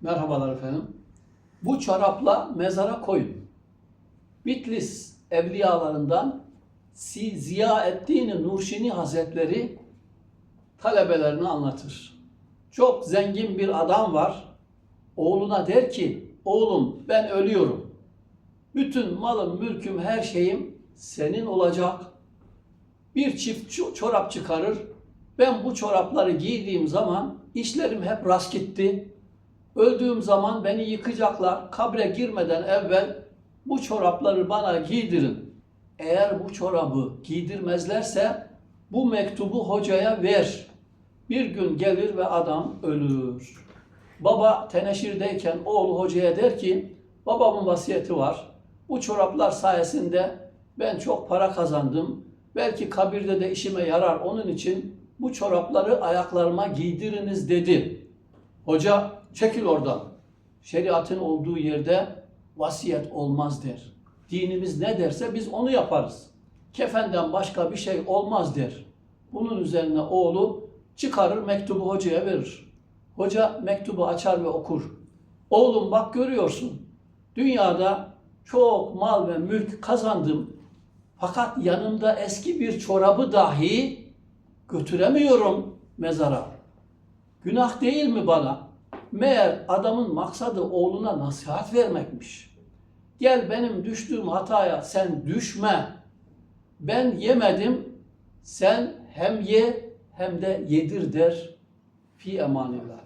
Merhabalar efendim. Bu çorapla mezara koyun. Bitlis evliyalarından Si- Ziyaeddin Nurşini Hazretleri talebelerini anlatır. Çok zengin bir adam var. Oğluna der ki, oğlum ben ölüyorum. Bütün malım, mülküm, her şeyim senin olacak. Bir çift ço- çorap çıkarır. Ben bu çorapları giydiğim zaman işlerim hep rast gitti. Öldüğüm zaman beni yıkacaklar. Kabre girmeden evvel bu çorapları bana giydirin. Eğer bu çorabı giydirmezlerse bu mektubu hocaya ver. Bir gün gelir ve adam ölür. Baba teneşirdeyken oğlu hocaya der ki babamın vasiyeti var. Bu çoraplar sayesinde ben çok para kazandım. Belki kabirde de işime yarar. Onun için bu çorapları ayaklarıma giydiriniz dedi. Hoca çekil oradan. Şeriatın olduğu yerde vasiyet olmaz der. Dinimiz ne derse biz onu yaparız. Kefenden başka bir şey olmaz der. Bunun üzerine oğlu çıkarır mektubu hocaya verir. Hoca mektubu açar ve okur. Oğlum bak görüyorsun. Dünyada çok mal ve mülk kazandım. Fakat yanımda eski bir çorabı dahi götüremiyorum mezara. Günah değil mi bana? Meğer adamın maksadı oğluna nasihat vermekmiş. Gel benim düştüğüm hataya sen düşme. Ben yemedim, sen hem ye hem de yedir der. Fi emanillah.